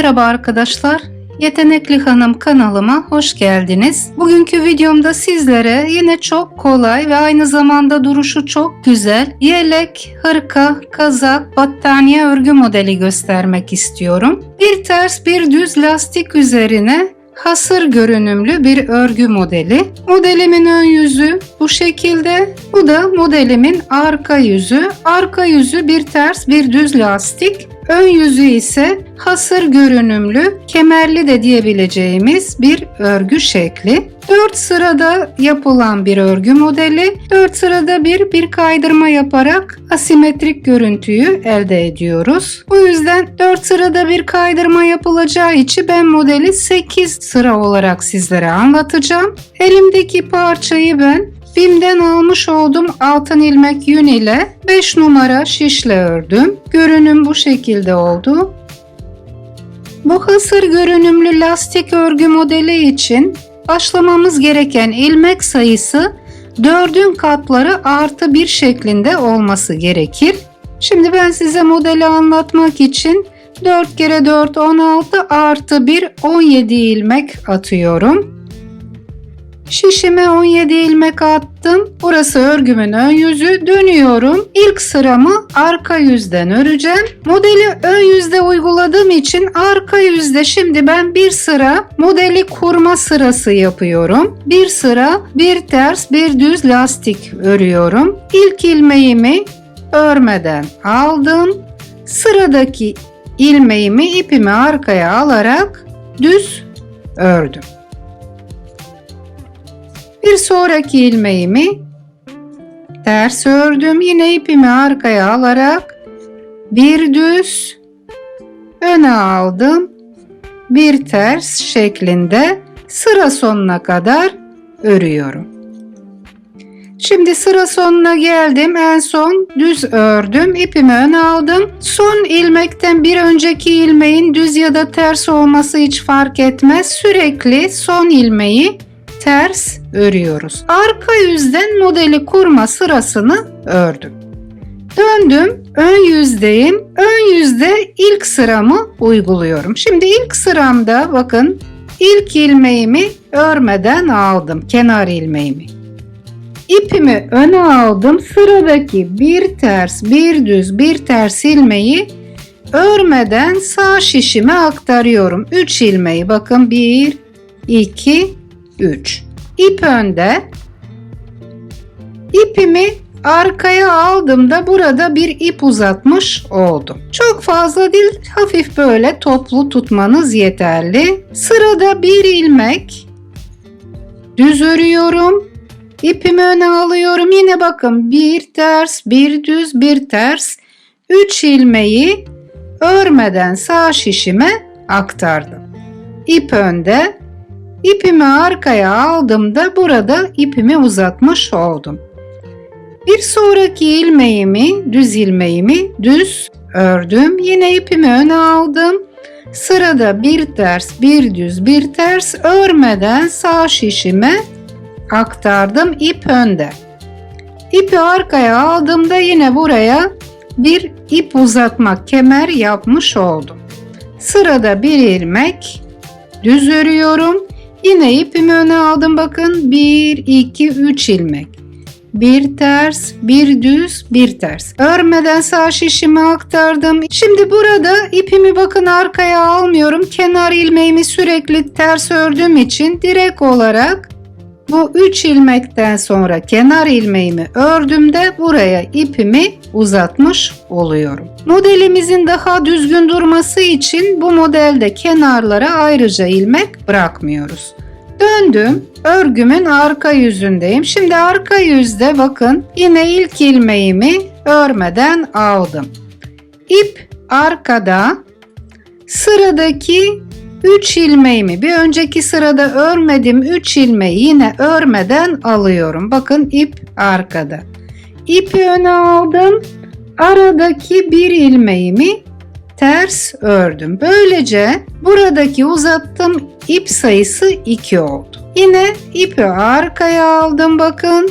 Merhaba arkadaşlar. Yetenekli Hanım kanalıma hoş geldiniz. Bugünkü videomda sizlere yine çok kolay ve aynı zamanda duruşu çok güzel yelek, hırka, kazak, battaniye örgü modeli göstermek istiyorum. Bir ters bir düz lastik üzerine hasır görünümlü bir örgü modeli. Modelimin ön yüzü bu şekilde. Bu da modelimin arka yüzü. Arka yüzü bir ters bir düz lastik. Ön yüzü ise hasır görünümlü, kemerli de diyebileceğimiz bir örgü şekli. 4 sırada yapılan bir örgü modeli. 4 sırada bir bir kaydırma yaparak asimetrik görüntüyü elde ediyoruz. Bu yüzden 4 sırada bir kaydırma yapılacağı için ben modeli 8 sıra olarak sizlere anlatacağım. Elimdeki parçayı ben Bim'den almış olduğum altın ilmek yün ile 5 numara şişle ördüm. Görünüm bu şekilde oldu. Bu hasır görünümlü lastik örgü modeli için başlamamız gereken ilmek sayısı 4'ün katları artı 1 şeklinde olması gerekir. Şimdi ben size modeli anlatmak için 4 kere 4 16 artı 1 17 ilmek atıyorum. Şişime 17 ilmek attım. Burası örgümün ön yüzü. Dönüyorum. İlk sıramı arka yüzden öreceğim. Modeli ön yüzde uyguladığım için arka yüzde şimdi ben bir sıra modeli kurma sırası yapıyorum. Bir sıra bir ters bir düz lastik örüyorum. İlk ilmeğimi örmeden aldım. Sıradaki ilmeğimi ipimi arkaya alarak düz ördüm. Bir sonraki ilmeğimi ters ördüm. Yine ipimi arkaya alarak bir düz öne aldım. Bir ters şeklinde sıra sonuna kadar örüyorum. Şimdi sıra sonuna geldim. En son düz ördüm. ipimi öne aldım. Son ilmekten bir önceki ilmeğin düz ya da ters olması hiç fark etmez. Sürekli son ilmeği ters örüyoruz. Arka yüzden modeli kurma sırasını ördüm. Döndüm, ön yüzdeyim. Ön yüzde ilk sıramı uyguluyorum. Şimdi ilk sıramda bakın ilk ilmeğimi örmeden aldım, kenar ilmeğimi. İpimi öne aldım. Sıradaki bir ters, bir düz, bir ters ilmeği örmeden sağ şişime aktarıyorum. 3 ilmeği bakın 1 2 3. İp önde. İpimi arkaya aldığımda burada bir ip uzatmış oldum. Çok fazla değil hafif böyle toplu tutmanız yeterli. Sırada bir ilmek düz örüyorum. İpimi öne alıyorum. Yine bakın bir ters, bir düz, bir ters. 3 ilmeği örmeden sağ şişime aktardım. İp önde, İpimi arkaya aldığımda burada ipimi uzatmış oldum. Bir sonraki ilmeğimi, düz ilmeğimi düz ördüm. Yine ipimi öne aldım. Sırada bir ters, bir düz, bir ters örmeden sağ şişime aktardım ip önde. İpi arkaya aldığımda yine buraya bir ip uzatmak kemer yapmış oldum. Sırada bir ilmek düz örüyorum. Yine ipimi öne aldım bakın. 1, 2, 3 ilmek. Bir ters, bir düz, bir ters. Örmeden sağ şişimi aktardım. Şimdi burada ipimi bakın arkaya almıyorum. Kenar ilmeğimi sürekli ters ördüğüm için direkt olarak bu 3 ilmekten sonra kenar ilmeğimi ördüğümde buraya ipimi uzatmış oluyorum. Modelimizin daha düzgün durması için bu modelde kenarlara ayrıca ilmek bırakmıyoruz. Döndüm. Örgümün arka yüzündeyim. Şimdi arka yüzde bakın yine ilk ilmeğimi örmeden aldım. İp arkada sıradaki 3 ilmeğimi bir önceki sırada örmedim 3 ilmeği yine örmeden alıyorum. Bakın ip arkada. İpi öne aldım. Aradaki bir ilmeğimi ters ördüm. Böylece buradaki uzattığım ip sayısı 2 oldu. Yine ipi arkaya aldım bakın.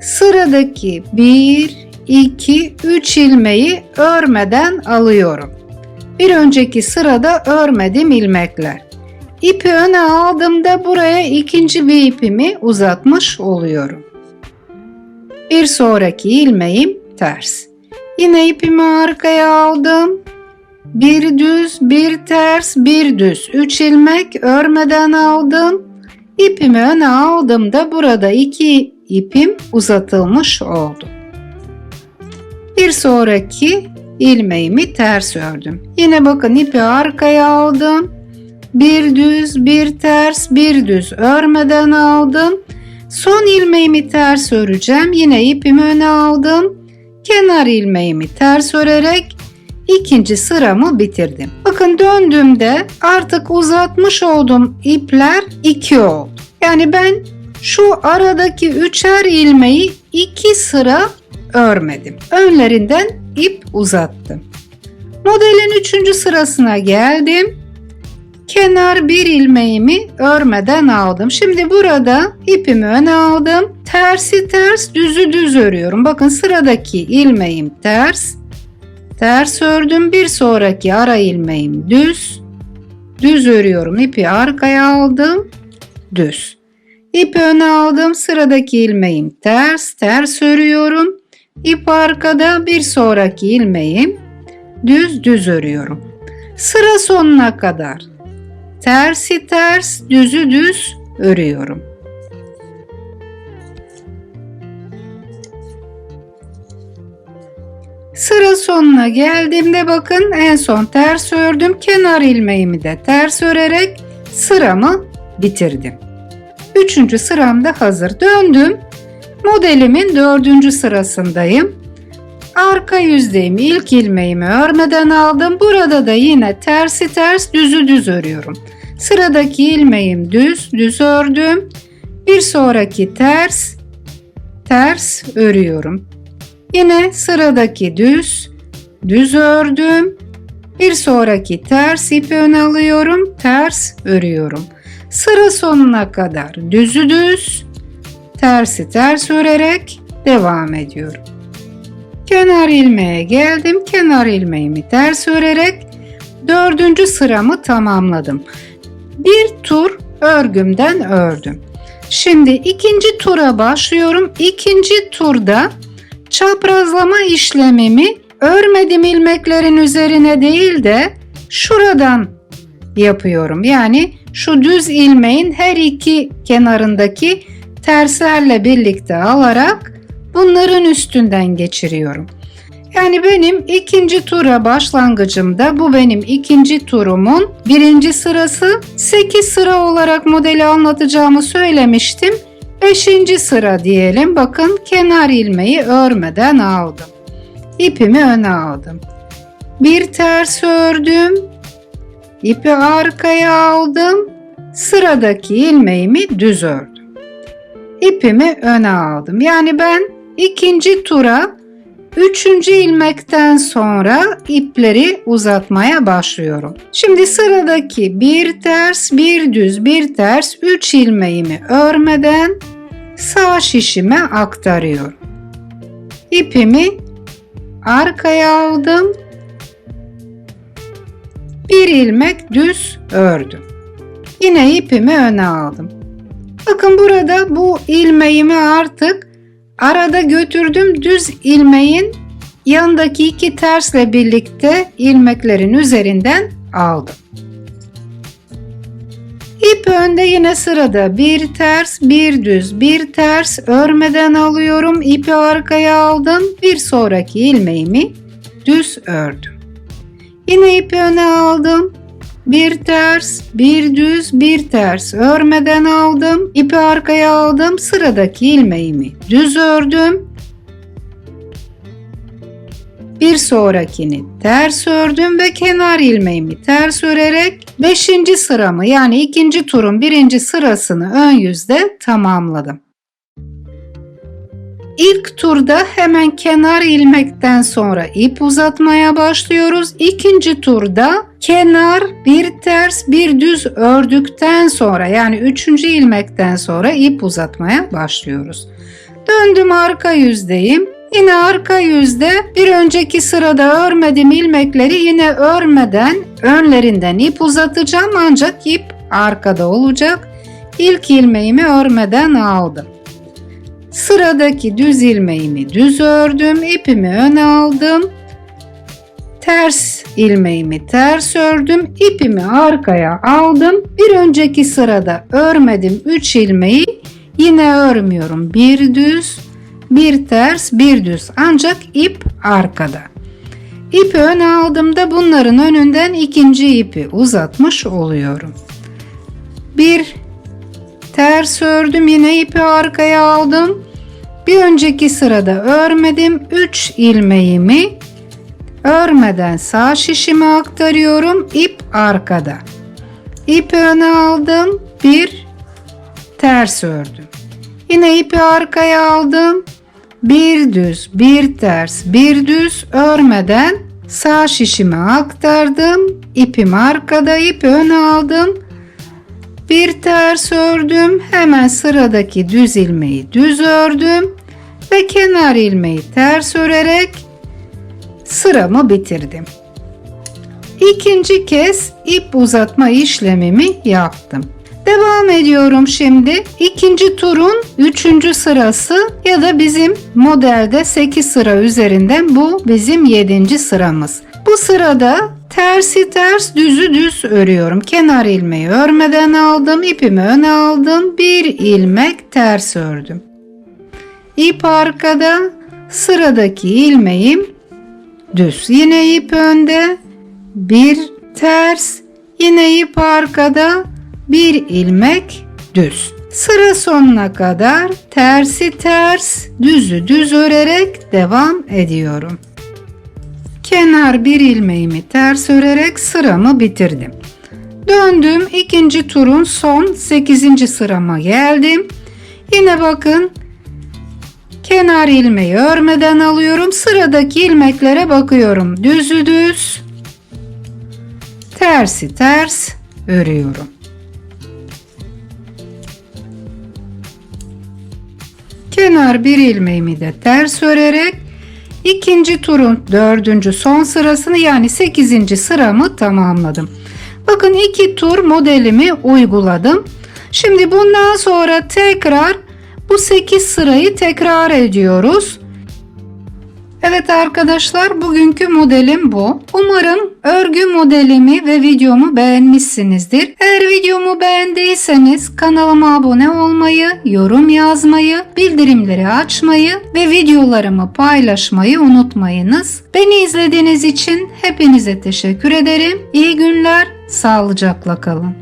Sıradaki 1, 2, 3 ilmeği örmeden alıyorum. Bir önceki sırada örmedim ilmekler. İpi öne aldığımda buraya ikinci bir ipimi uzatmış oluyorum. Bir sonraki ilmeğim ters. Yine ipimi arkaya aldım. Bir düz, bir ters, bir düz. Üç ilmek örmeden aldım. İpimi öne aldığımda burada iki ipim uzatılmış oldu. Bir sonraki ilmeğimi ters ördüm. Yine bakın ipi arkaya aldım. Bir düz, bir ters, bir düz örmeden aldım. Son ilmeğimi ters öreceğim. Yine ipimi öne aldım. Kenar ilmeğimi ters örerek ikinci sıramı bitirdim. Bakın döndüğümde artık uzatmış olduğum ipler iki oldu. Yani ben şu aradaki üçer ilmeği iki sıra örmedim. Önlerinden ip uzattım. Modelin üçüncü sırasına geldim. Kenar bir ilmeğimi örmeden aldım. Şimdi burada ipimi öne aldım. Tersi ters, düzü düz örüyorum. Bakın sıradaki ilmeğim ters. Ters ördüm. Bir sonraki ara ilmeğim düz. Düz örüyorum. İpi arkaya aldım. Düz. İpi öne aldım. Sıradaki ilmeğim ters. Ters örüyorum. İp arkada bir sonraki ilmeğim düz düz örüyorum. Sıra sonuna kadar tersi ters, düzü düz örüyorum. Sıra sonuna geldiğimde bakın en son ters ördüm. Kenar ilmeğimi de ters örerek sıramı bitirdim. Üçüncü sıram da hazır. Döndüm. Modelimin dördüncü sırasındayım. Arka yüzdeyim. İlk ilmeğimi örmeden aldım. Burada da yine tersi ters düzü düz örüyorum. Sıradaki ilmeğim düz, düz ördüm. Bir sonraki ters, ters örüyorum. Yine sıradaki düz, düz ördüm. Bir sonraki ters ipi ön alıyorum, ters örüyorum. Sıra sonuna kadar düzü düz, tersi ters örerek devam ediyorum. Kenar ilmeğe geldim. Kenar ilmeğimi ters örerek dördüncü sıramı tamamladım. Bir tur örgümden ördüm. Şimdi ikinci tura başlıyorum. İkinci turda çaprazlama işlemimi örmedim ilmeklerin üzerine değil de şuradan yapıyorum. Yani şu düz ilmeğin her iki kenarındaki terslerle birlikte alarak bunların üstünden geçiriyorum. Yani benim ikinci tura başlangıcımda bu benim ikinci turumun birinci sırası 8 sıra olarak modeli anlatacağımı söylemiştim. Beşinci sıra diyelim bakın kenar ilmeği örmeden aldım. İpimi öne aldım. Bir ters ördüm. İpi arkaya aldım. Sıradaki ilmeğimi düz ördüm. İpimi öne aldım. Yani ben ikinci tura Üçüncü ilmekten sonra ipleri uzatmaya başlıyorum. Şimdi sıradaki bir ters, bir düz, bir ters, üç ilmeğimi örmeden sağ şişime aktarıyorum. İpimi arkaya aldım. Bir ilmek düz ördüm. Yine ipimi öne aldım. Bakın burada bu ilmeğimi artık Arada götürdüm düz ilmeğin yanındaki iki tersle birlikte ilmeklerin üzerinden aldım. İp önde yine sırada bir ters, bir düz, bir ters örmeden alıyorum. İpi arkaya aldım. Bir sonraki ilmeğimi düz ördüm. Yine ipi öne aldım. Bir ters, bir düz, bir ters örmeden aldım. İpi arkaya aldım. Sıradaki ilmeğimi düz ördüm. Bir sonrakini ters ördüm ve kenar ilmeğimi ters örerek 5. sıramı yani ikinci turun birinci sırasını ön yüzde tamamladım. İlk turda hemen kenar ilmekten sonra ip uzatmaya başlıyoruz. İkinci turda kenar bir ters bir düz ördükten sonra yani üçüncü ilmekten sonra ip uzatmaya başlıyoruz. Döndüm arka yüzdeyim. Yine arka yüzde bir önceki sırada örmediğim ilmekleri yine örmeden önlerinden ip uzatacağım ancak ip arkada olacak. İlk ilmeğimi örmeden aldım. Sıradaki düz ilmeğimi düz ördüm, ipimi öne aldım. Ters ilmeğimi ters ördüm, ipimi arkaya aldım. Bir önceki sırada örmedim 3 ilmeği yine örmüyorum. Bir düz, bir ters, bir düz. Ancak ip arkada. İpi öne aldığımda bunların önünden ikinci ipi uzatmış oluyorum. Bir ters ördüm yine ipi arkaya aldım. Bir önceki sırada örmedim 3 ilmeğimi örmeden sağ şişime aktarıyorum ip arkada. İpi öne aldım bir ters ördüm. Yine ipi arkaya aldım. Bir düz, bir ters, bir düz örmeden sağ şişime aktardım. İpim arkada, ipi öne aldım. Bir ters ördüm. Hemen sıradaki düz ilmeği düz ördüm ve kenar ilmeği ters örerek sıramı bitirdim. İkinci kez ip uzatma işlemimi yaptım. Devam ediyorum şimdi. İkinci turun üçüncü sırası ya da bizim modelde 8 sıra üzerinden bu bizim 7. sıramız. Bu sırada tersi ters düzü düz örüyorum. Kenar ilmeği örmeden aldım. ipimi öne aldım. Bir ilmek ters ördüm. İp arkada sıradaki ilmeğim düz. Yine ip önde. Bir ters. Yine ip arkada bir ilmek düz. Sıra sonuna kadar tersi ters, düzü düz örerek devam ediyorum. Kenar bir ilmeğimi ters örerek sıramı bitirdim. Döndüm ikinci turun son 8. sırama geldim. Yine bakın kenar ilmeği örmeden alıyorum. Sıradaki ilmeklere bakıyorum. Düzü düz, tersi ters örüyorum. Kenar bir ilmeğimi de ters örerek ikinci turun dördüncü son sırasını yani sekizinci sıramı tamamladım. Bakın iki tur modelimi uyguladım. Şimdi bundan sonra tekrar bu 8 sırayı tekrar ediyoruz. Evet arkadaşlar bugünkü modelim bu. Umarım örgü modelimi ve videomu beğenmişsinizdir. Eğer videomu beğendiyseniz kanalıma abone olmayı, yorum yazmayı, bildirimleri açmayı ve videolarımı paylaşmayı unutmayınız. Beni izlediğiniz için hepinize teşekkür ederim. İyi günler, sağlıcakla kalın.